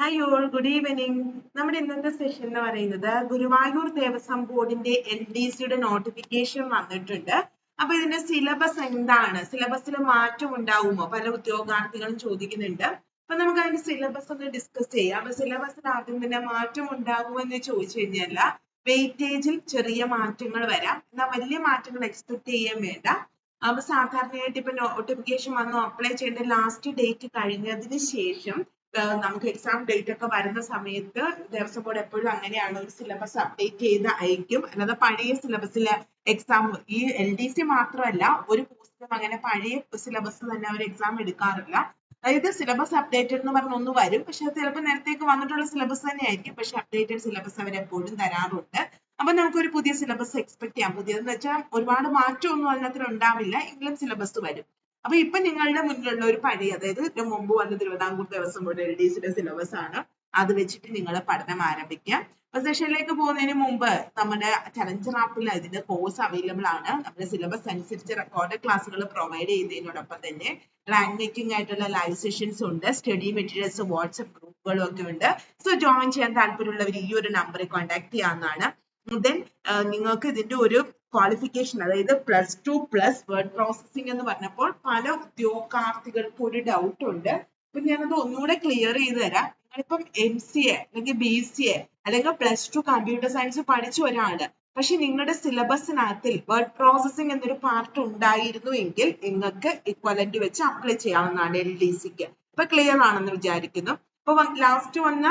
Hi all good evening നമ്മുടെ ഇന്നത്തെ session എന്ന് പറയുന്നത് ഗുരുവായൂർ ദേവസ്വം ബോർഡിന്റെ എൽ ഡി സിയുടെ നോട്ടിഫിക്കേഷൻ വന്നിട്ടുണ്ട്. അപ്പൊ ഇതിന്റെ സിലബസ് എന്താണ്? സിലബസിൽ മാറ്റം ഉണ്ടാവുമോ? പല ഉദ്യോഗാർത്ഥികളും ചോദിക്കുന്നുണ്ട്. അപ്പൊ നമുക്ക് അതിന്റെ സിലബസ് ഒന്ന് ഡിസ്കസ് ചെയ്യാം. അപ്പൊ സിലബസിൽ ആദ്യം തന്നെ മാറ്റം ഉണ്ടാകുമോ എന്ന് ചോദിച്ചു കഴിഞ്ഞാൽ വെയിറ്റേജിൽ ചെറിയ മാറ്റങ്ങൾ വരാം. എന്നാൽ വലിയ മാറ്റങ്ങൾ എക്സ്പെക്ട് ചെയ്യാൻ വേണ്ട. അപ്പൊ സാധാരണയായിട്ട് ഇപ്പൊ നോട്ടിഫിക്കേഷൻ വന്നു അപ്ലൈ ചെയ്യേണ്ട ലാസ്റ്റ് ഡേറ്റ് കഴിഞ്ഞതിന് ശേഷം നമുക്ക് എക്സാം ഡേറ്റ് ഒക്കെ വരുന്ന സമയത്ത് ദേവസ്വം ബോർഡ് എപ്പോഴും അങ്ങനെയാണ് ഒരു സിലബസ് അപ്ഡേറ്റ് ചെയ്ത് അയക്കും. അല്ലാതെ പഴയ സിലബസിലെ എക്സാം ഈ എൽ ഡി സി മാത്രമല്ല ഒരു പോസ്റ്റും അങ്ങനെ പഴയ സിലബസ് തന്നെ അവർ എക്സാം എടുക്കാറില്ല. അതായത് സിലബസ് അപ്ഡേറ്റഡ് എന്ന് പറഞ്ഞ ഒന്ന് വരും. പക്ഷെ ചിലപ്പോൾ നേരത്തേക്ക് വന്നിട്ടുള്ള സിലബസ് തന്നെ ആയിരിക്കും പക്ഷെ അപ്ഡേറ്റഡ് സിലബസ് അവർ എപ്പോഴും തരാറുണ്ട്. അപ്പൊ നമുക്കൊരു പുതിയ സിലബസ് എക്സ്പെക്ട് ചെയ്യാം. പുതിയതെന്ന് വെച്ചാൽ ഒരുപാട് മാറ്റമൊന്നും അതിനകത്ത് ഉണ്ടാവില്ല. എങ്കിലും സിലബസ് വരും. അപ്പൊ ഇപ്പൊ നിങ്ങളുടെ മുന്നിലുള്ള ഒരു പഴയ അതായത് ഇതിന് മുമ്പ് വന്ന Thiruvithamkoor Devaswom board L D സിയുടെ സിലബസ് ആണ്. അത് വെച്ചിട്ട് നിങ്ങൾ പഠനം ആരംഭിക്കാം. അപ്പൊ സെഷനിലേക്ക് പോകുന്നതിന് മുമ്പ് നമ്മുടെ ചലഞ്ചർ ആപ്പിൽ അതിന്റെ കോഴ്സ് അവൈലബിൾ ആണ്. നമ്മുടെ സിലബസ് അനുസരിച്ച് റെക്കോർഡ് ക്ലാസ്സുകൾ പ്രൊവൈഡ് ചെയ്യുന്നതിനോടൊപ്പം തന്നെ റാങ്ക് മേക്കിംഗ് ആയിട്ടുള്ള ലൈവ് സെഷൻസ് ഉണ്ട്. സ്റ്റഡി മെറ്റീരിയൽസ് വാട്സ്ആപ്പ് ഗ്രൂപ്പുകളും ഒക്കെ ഉണ്ട്. സോ ജോയിൻ ചെയ്യാൻ താല്പര്യമുള്ളവർ ഈ ഒരു നമ്പറിൽ കോൺടാക്ട് ചെയ്യാവുന്നതാണ്. ദെൻ നിങ്ങൾക്ക് ഇതിന്റെ ഒരു ക്വാളിഫിക്കേഷൻ അതായത് plus two plus word processing എന്ന് പറഞ്ഞപ്പോൾ പല ഉദ്യോഗാർത്ഥികൾക്ക് ഒരു ഡൗട്ട് ഉണ്ട്. അപ്പൊ ഞാനത് ഒന്നുകൂടെ ക്ലിയർ ചെയ്ത് തരാം. നിങ്ങളിപ്പം എം സി എ അല്ലെങ്കിൽ ബി സി എ അല്ലെങ്കിൽ പ്ലസ് ടു കമ്പ്യൂട്ടർ സയൻസ് പഠിച്ച ഒരാൾ പക്ഷെ നിങ്ങളുടെ സിലബസിനകത്തിൽ വേർഡ് പ്രോസസ്സിംഗ് എന്നൊരു പാർട്ട് ഉണ്ടായിരുന്നു എങ്കിൽ നിങ്ങൾക്ക് ഇക്വലന്റ് വെച്ച് അപ്ലൈ ചെയ്യാവുന്നതാണ് എൽ ഡി സിക്ക് ഇപ്പൊ ക്ലിയർ ആണെന്ന് വിചാരിക്കുന്നു. ഇപ്പൊ ലാസ്റ്റ് വന്ന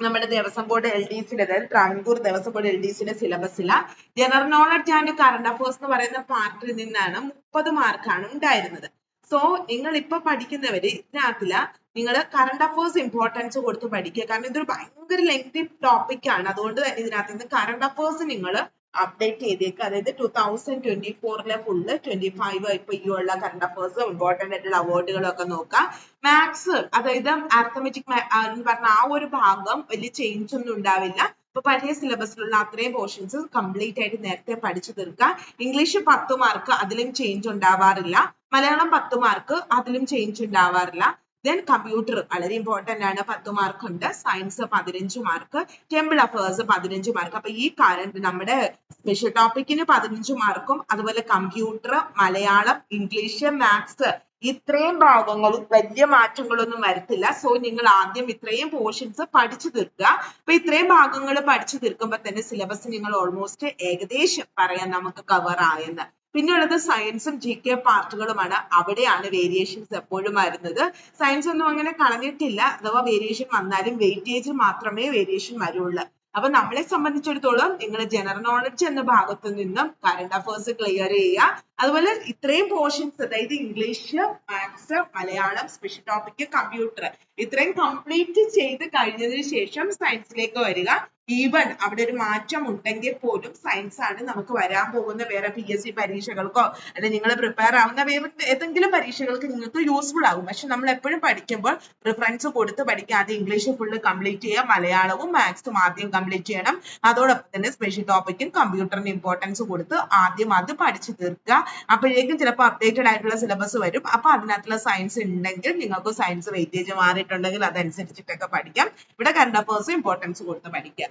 നമ്മുടെ ദേവസ്വം ബോർഡ് എൽ ഡി സിയുടെ അതായത് Travancore Devaswom board L D സിയുടെ സിലബസില general knowledge and current affairs എന്ന് പറയുന്ന പാർട്ടിൽ നിന്നാണ് മുപ്പത് മാർക്കാണ് ഉണ്ടായിരുന്നത്. സോ നിങ്ങൾ ഇപ്പൊ പഠിക്കുന്നവര് ഇതിനകത്തില നിങ്ങൾ കറണ്ട് അഫേഴ്സ് ഇമ്പോർട്ടൻസ് കൊടുത്ത് പഠിക്കുക. കാരണം ഇതൊരു ഭയങ്കര ലെങ്തി ടോപ്പിക് ആണ്. അതുകൊണ്ട് തന്നെ ഇതിനകത്ത് നിന്ന് കറണ്ട് അഫേഴ്സ് നിങ്ങൾ അപ്ഡേറ്റ് ചെയ്തേക്കുക അതായത് ടൂ തൗസൻഡ് ട്വന്റി ഫോറിലെ ഫുള്ള് ട്വന്റി ഫൈവ് ഇപ്പൊ ഈ ഉള്ള കറണ്ട് അഫേഴ്സും ഇമ്പോർട്ടന്റ് ആയിട്ടുള്ള അവാർഡുകളും ഒക്കെ നോക്കാം. മാത്സ് അതായത് ആർത്തമെറ്റിക് എന്ന് പറഞ്ഞ ആ ഒരു ഭാഗം വലിയ ചേഞ്ച് ഒന്നും ഉണ്ടാവില്ല. ഇപ്പൊ പഴയ സിലബസിലുള്ള അത്രയും പോർഷൻസ് കംപ്ലീറ്റ് ആയിട്ട് നേരത്തെ പഠിച്ചു തീർക്കുക ഇംഗ്ലീഷ് പത്ത് മാർക്ക് അതിലും ചേഞ്ച് ഉണ്ടാവാറില്ല. മലയാളം പത്ത് മാർക്ക് അതിലും ചേഞ്ച് ഉണ്ടാവാറില്ല. ദെൻ കമ്പ്യൂട്ടർ വളരെ ഇമ്പോർട്ടന്റ് ആണ്. പത്ത് മാർക്ക് ഉണ്ട്. സയൻസ് പതിനഞ്ച് മാർക്ക് ടെമ്പിൾ അഫേഴ്സ് പതിനഞ്ച് മാർക്ക് അപ്പൊ ഈ കാര്യം നമ്മുടെ സ്പെഷ്യൽ ടോപ്പിക്കിന് പതിനഞ്ച് മാർക്കും അതുപോലെ കമ്പ്യൂട്ടർ മലയാളം ഇംഗ്ലീഷ് മാത്സ് ഇത്രയും ഭാഗങ്ങളും വലിയ മാറ്റങ്ങളൊന്നും വരത്തില്ല. സോ നിങ്ങൾ ആദ്യം ഇത്രയും പോർഷൻസ് പഠിച്ചു തീർക്കുക. അപ്പൊ ഇത്രയും ഭാഗങ്ങൾ പഠിച്ചു തീർക്കുമ്പോൾ തന്നെ സിലബസ് നിങ്ങൾ ഓൾമോസ്റ്റ് ഏകദേശം പറയാൻ നമുക്ക് കവർ ആയെന്ന്. പിന്നെ ഉള്ളത് സയൻസും ജി കെ പാർട്ടുകളുമാണ്. അവിടെയാണ് വേരിയേഷൻസ് എപ്പോഴും വരുന്നത് സയൻസ് ഒന്നും അങ്ങനെ കളഞ്ഞിട്ടില്ല. അഥവാ വേരിയേഷൻ വന്നാലും വെയിറ്റേജ് മാത്രമേ വേരിയേഷൻ വരുള്ളൂ. അപ്പൊ നമ്മളെ സംബന്ധിച്ചിടത്തോളം നിങ്ങൾ ജനറൽ നോളജ് എന്ന ഭാഗത്തു നിന്നും കറണ്ട് അഫേഴ്സ് ക്ലിയർ ചെയ്യുക. അതുപോലെ ഇത്രയും പോർഷൻസ് അതായത് English maths Malayalam special topic computer ഇത്രയും കംപ്ലീറ്റ് ചെയ്ത് കഴിഞ്ഞതിന് ശേഷം സയൻസിലേക്ക് വരിക. ഈവൻ അവിടെ ഒരു മാറ്റം ഉണ്ടെങ്കിൽ പോലും സയൻസ് ആണ് നമുക്ക് വരാൻ പോകുന്ന വേറെ പി എസ് സി പരീക്ഷകൾക്കോ അല്ലെങ്കിൽ നിങ്ങൾ പ്രിപ്പയർ ആവുന്ന വേറെ ഏതെങ്കിലും പരീക്ഷകൾക്ക് നിങ്ങൾക്ക് യൂസ്ഫുൾ ആകും. പക്ഷെ നമ്മൾ എപ്പോഴും പഠിക്കുമ്പോൾ പ്രിഫറൻസ് കൊടുത്ത് പഠിക്കാതെ ഇംഗ്ലീഷ് ഫുള്ള് കംപ്ലീറ്റ് ചെയ്യുക മലയാളവും മാത്സും ആദ്യം കംപ്ലീറ്റ് ചെയ്യണം. അതോടൊപ്പം തന്നെ സ്പെഷ്യൽ ടോപ്പിക്കും കമ്പ്യൂട്ടറിന് ഇമ്പോർട്ടൻസ് കൊടുത്ത് ആദ്യം അത് പഠിച്ചു തീർക്കുക. അപ്പോഴേക്കും ചിലപ്പോൾ അപ്ഡേറ്റഡ് ആയിട്ടുള്ള സിലബസ് വരും. അപ്പൊ അതിനകത്തുള്ള സയൻസ് ഉണ്ടെങ്കിൽ നിങ്ങൾക്ക് സയൻസ് വെയിറ്റേജ് മാറിയിട്ടുണ്ടെങ്കിൽ അതനുസരിച്ചിട്ടൊക്കെ പഠിക്കാം. ഇവിടെ കറണ്ട് അഫയേഴ്സ് ഇമ്പോർട്ടൻസ് കൊടുത്ത് പഠിക്കുക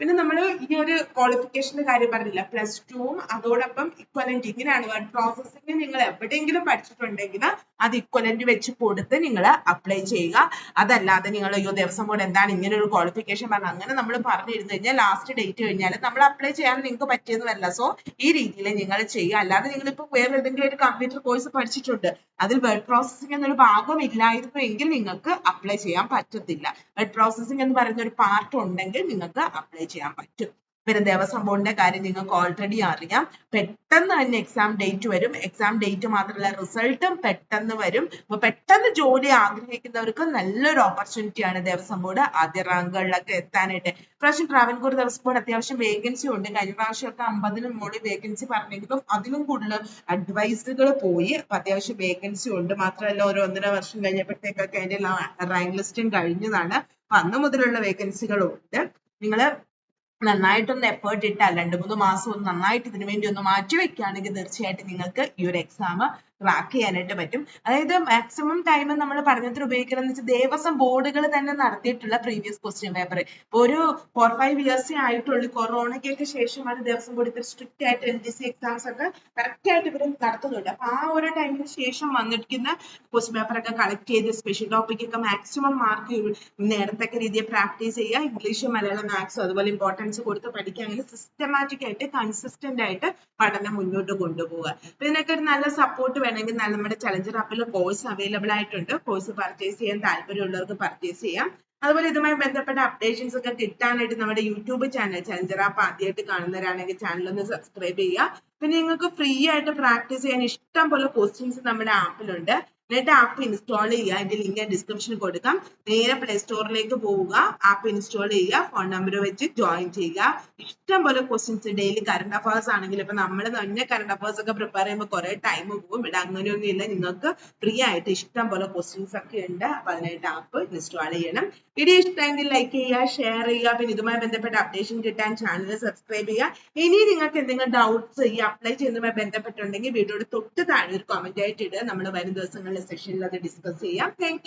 പിന്നെ നമ്മൾ ഈ ഒരു ക്വാളിഫിക്കേഷന്റെ കാര്യം പറഞ്ഞില്ല? പ്ലസ് ടുവും അതോടൊപ്പം ഇക്വലന്റ് ഇങ്ങനെയാണ് വേർഡ് പ്രോസസ്സിംഗ് നിങ്ങൾ എവിടെയെങ്കിലും പഠിച്ചിട്ടുണ്ടെങ്കിൽ അത് ഇക്വലന്റ് വെച്ച് കൊടുത്ത് നിങ്ങൾ അപ്ലൈ ചെയ്യുക. അതല്ലാതെ നിങ്ങൾ അയ്യോ ദിവസം കൂടെ എന്താണ് ഇങ്ങനെ ഒരു ക്വാളിഫിക്കേഷൻ പറഞ്ഞത്? അങ്ങനെ നമ്മൾ പറഞ്ഞിരുന്നു കഴിഞ്ഞാൽ ലാസ്റ്റ് ഡേറ്റ് കഴിഞ്ഞാൽ നമ്മൾ അപ്ലൈ ചെയ്യാൻ നിങ്ങൾക്ക് പറ്റിയെന്ന് വരില്ല സോ ഈ രീതിയിൽ നിങ്ങൾ ചെയ്യുക. അല്ലാതെ നിങ്ങൾ ഇപ്പോൾ വേറെ ഏതെങ്കിലും ഒരു കമ്പ്യൂട്ടർ കോഴ്സ് പഠിച്ചിട്ടുണ്ട്. അതിൽ വേർഡ് പ്രോസസ്സിംഗ് എന്നൊരു ഭാഗം ഇല്ലായിരുന്നു എങ്കിൽ നിങ്ങൾക്ക് അപ്ലൈ ചെയ്യാൻ പറ്റത്തില്ല. വേർഡ് പ്രോസസ്സിംഗ് എന്ന് പറയുന്ന ഒരു പാർട്ട് ഉണ്ടെങ്കിൽ നിങ്ങൾക്ക് അപ്ലൈ ചെയ്യാൻ പറ്റും. പിന്നെ ദേവസ്വം ബോർഡിന്റെ കാര്യം നിങ്ങൾക്ക് ഓൾറെഡി അറിയാം. പെട്ടെന്ന് തന്നെ എക്സാം ഡേറ്റ് വരും. എക്സാം ഡേറ്റ് മാത്രമല്ല റിസൾട്ടും പെട്ടെന്ന് വരും. അപ്പൊ പെട്ടെന്ന് ജോലി ആഗ്രഹിക്കുന്നവർക്ക് നല്ലൊരു ഓപ്പർച്യൂണിറ്റി ആണ് ദേവസ്വം ബോർഡ് ആദ്യ റാങ്കുകളിലൊക്കെ എത്താനായിട്ട്. പ്രാവശ്യം ട്രാവൻകൂർ ദേവസ്വം ബോർഡ് അത്യാവശ്യം വേക്കൻസി ഉണ്ട്. കഴിഞ്ഞ പ്രാവശ്യമൊക്കെ അമ്പതിനും മുകളിൽ വേക്കൻസി പറഞ്ഞെങ്കിലും അതിലും കൂടുതൽ അഡ്വൈസുകൾ പോയി. അപ്പൊ അത്യാവശ്യം വേക്കൻസി ഉണ്ട്. മാത്രമല്ല ഒരു ഒന്നര വർഷം കഴിഞ്ഞപ്പോഴത്തേക്കൊക്കെ അതിന്റെ റാങ്ക് ലിസ്റ്റും കഴിഞ്ഞതാണ്. അപ്പൊ അന്ന് മുതലുള്ള വേക്കൻസികളും ഉണ്ട് നിങ്ങൾ നന്നായിട്ടൊന്ന് എഫേർട്ട് ഇട്ടാൽ രണ്ട് മൂന്ന് മാസം ഒന്ന് നന്നായിട്ട് ഇതിനു വേണ്ടി ഒന്ന് മാറ്റി വെക്കുകയാണെങ്കിൽ തീർച്ചയായിട്ടും നിങ്ങൾക്ക് ഈ ഒരു എക്സാം ട്രാക്ക് ചെയ്യാനായിട്ട് പറ്റും. അതായത് മാക്സിമം ടൈം നമ്മൾ പഠനത്തിന് ഉപയോഗിക്കണമെന്ന് വെച്ചാൽ ദേവസ്വം ബോർഡുകൾ തന്നെ നടത്തിയിട്ടുള്ള പ്രീവിയസ് ക്വസ്റ്റ്യൻ പേപ്പർ ഒരു ഫോർ ഫൈവ് ഇയേഴ്സേ ആയിട്ടുള്ളൂ. കൊറോണയ്ക്കൊക്കെ ശേഷമാണ് ദേവസ്വം ബോർഡ് ഇത്ര സ്ട്രിക്റ്റ് ആയിട്ട് എൽ ഡി സി എക്സാംസ് ഒക്കെ കറക്റ്റ് ആയിട്ട് ഇവർ നടത്തുന്നുണ്ട്. അപ്പൊ ആ ഒരു ടൈമിന് ശേഷം വന്നിരിക്കുന്ന ക്വസ്റ്റ്യൻ പേപ്പർ ഒക്കെ കളക്ട് ചെയ്ത് സ്പെഷ്യൽ ടോപ്പിക് ഒക്കെ മാക്സിമം മാർക്ക് നേടത്തക്ക രീതിയിൽ പ്രാക്ടീസ് ചെയ്യുക. ഇംഗ്ലീഷ് മലയാളം മാത്സും അതുപോലെ ഇമ്പോർട്ടൻസ് കൊടുത്ത് പഠിക്കുക. അങ്ങനെ സിസ്റ്റമാറ്റിക് ആയിട്ട് കൺസിസ്റ്റന്റ് ആയിട്ട് പഠനം മുന്നോട്ട് കൊണ്ടുപോകുക അപ്പൊ ഇതിനൊക്കെ ഒരു നല്ല സപ്പോർട്ട് വേണമെങ്കിൽ നമ്മുടെ ചലഞ്ചർ ആപ്പിൽ കോഴ്സ് അവൈലബിൾ ആയിട്ടുണ്ട്. കോഴ്സ് പർച്ചേസ് ചെയ്യാൻ താല്പര്യമുള്ളവർക്ക് പർച്ചേസ് ചെയ്യാം. അതുപോലെ ഇതുമായി ബന്ധപ്പെട്ട അപ്ഡേഷൻസ് ഒക്കെ കിട്ടാനായിട്ട് നമ്മുടെ യൂട്യൂബ് ചാനൽ ചലഞ്ചർ ആപ്പ് ആദ്യമായിട്ട് കാണുന്നവരാണെങ്കിൽ ചാനൽ ഒന്ന് സബ്സ്ക്രൈബ് ചെയ്യുക. പിന്നെ നിങ്ങൾക്ക് ഫ്രീ ആയിട്ട് പ്രാക്ടീസ് ചെയ്യാൻ ഇഷ്ടം പോലെ ക്വസ്റ്റ്യൻസ് നമ്മുടെ ആപ്പിലുണ്ട് എന്നിട്ട് ആപ്പ് ഇൻസ്റ്റാൾ ചെയ്യുക. അതിന്റെ ലിങ്ക് ഞാൻ ഡിസ്ക്രിപ്ഷനിൽ കൊടുക്കാം. നേരെ പ്ലേ സ്റ്റോറിലേക്ക് പോവുക. ആപ്പ് ഇൻസ്റ്റാൾ ചെയ്യുക. ഫോൺ നമ്പർ വെച്ച് ജോയിൻ ചെയ്യുക. ഇഷ്ടം പോലെ ക്വസ്റ്റ്യൻസ് ഡെയിലി കറണ്ട് അഫയേഴ്സ് ആണെങ്കിൽ ഇപ്പൊ നമ്മൾ തന്നെ കറണ്ട് അഫയേഴ്സ് ഒക്കെ പ്രിപ്പയർ ചെയ്യുമ്പോൾ കുറെ ടൈം പോകും. ഇവിടെ അങ്ങനെയൊന്നും ഇല്ല. നിങ്ങൾക്ക് ഫ്രീ ആയിട്ട് ഇഷ്ടം പോലെ ക്വസ്റ്റ്യൻസ് ഒക്കെ ഉണ്ട്. അപ്പൊ അതിനായിട്ട് ആപ്പ് ഇൻസ്റ്റാൾ ചെയ്യണം. വീഡിയോ ഇഷ്ടമെങ്കിൽ ലൈക്ക് ചെയ്യുക ഷെയർ ചെയ്യുക. പിന്നെ ഇതുമായി ബന്ധപ്പെട്ട അപ്ഡേഷൻ കിട്ടാൻ ചാനൽ സബ്സ്ക്രൈബ് ചെയ്യുക. ഇനി നിങ്ങൾക്ക് എന്തെങ്കിലും ഡൗട്ട്സ് ഈ അപ്ലൈ ചെയ്യുന്നതുമായി ബന്ധപ്പെട്ടുണ്ടെങ്കിൽ വീഡിയോയുടെ തൊട്ട് താഴെ ഒരു കമന്റ് ആയിട്ട് ഇടുക. നമ്മൾ വരും ദിവസങ്ങളിലെ സെഷനിൽ അത് ഡിസ്കസ് ചെയ്യാം. താങ്ക്